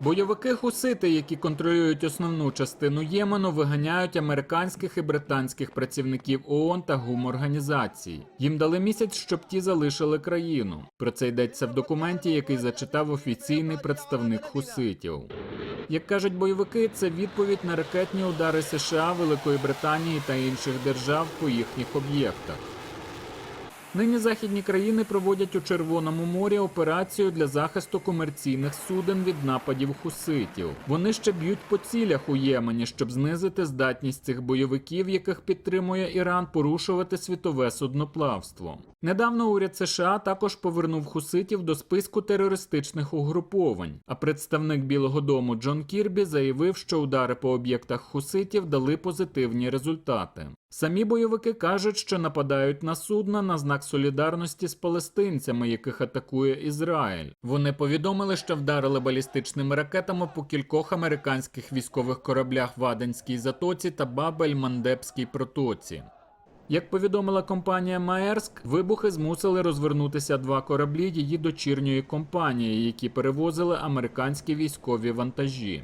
Бойовики хусити, які контролюють основну частину Ємену, виганяють американських і британських працівників ООН та гуморганізацій. Їм дали місяць, щоб ті залишили країну. Про це йдеться в документі, який зачитав офіційний представник хуситів. Як кажуть бойовики, це відповідь на ракетні удари США, Великої Британії та інших держав по їхніх об'єктах. Нині західні країни проводять у Червоному морі операцію для захисту комерційних суден від нападів хуситів. Вони ще б'ють по цілях у Ємені, щоб знизити здатність цих бойовиків, яких підтримує Іран, порушувати світове судноплавство. Недавно уряд США також повернув хуситів до списку терористичних угруповань. А представник Білого Дому Джон Кірбі заявив, що удари по об'єктах хуситів дали позитивні результати. Самі бойовики кажуть, що нападають на судна на знак солідарності з палестинцями, яких атакує Ізраїль. Вони повідомили, що вдарили балістичними ракетами по кількох американських військових кораблях в Аденській затоці та Бабель-Мандебській протоці. Як повідомила компанія Маерск, вибухи змусили розвернутися два кораблі її дочірньої компанії, які перевозили американські військові вантажі.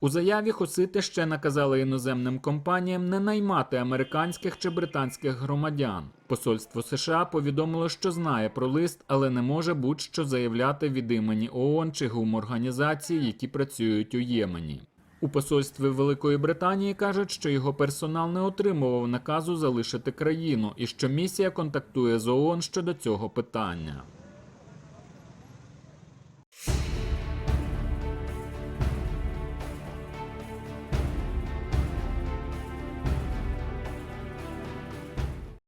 У заяві хусити ще наказали іноземним компаніям не наймати американських чи британських громадян. Посольство США повідомило, що знає про лист, але не може будь-що заявляти від імені ООН чи гуморганізацій, які працюють у Ємені. У посольстві Великої Британії кажуть, що його персонал не отримував наказу залишити країну і що місія контактує з ООН щодо цього питання.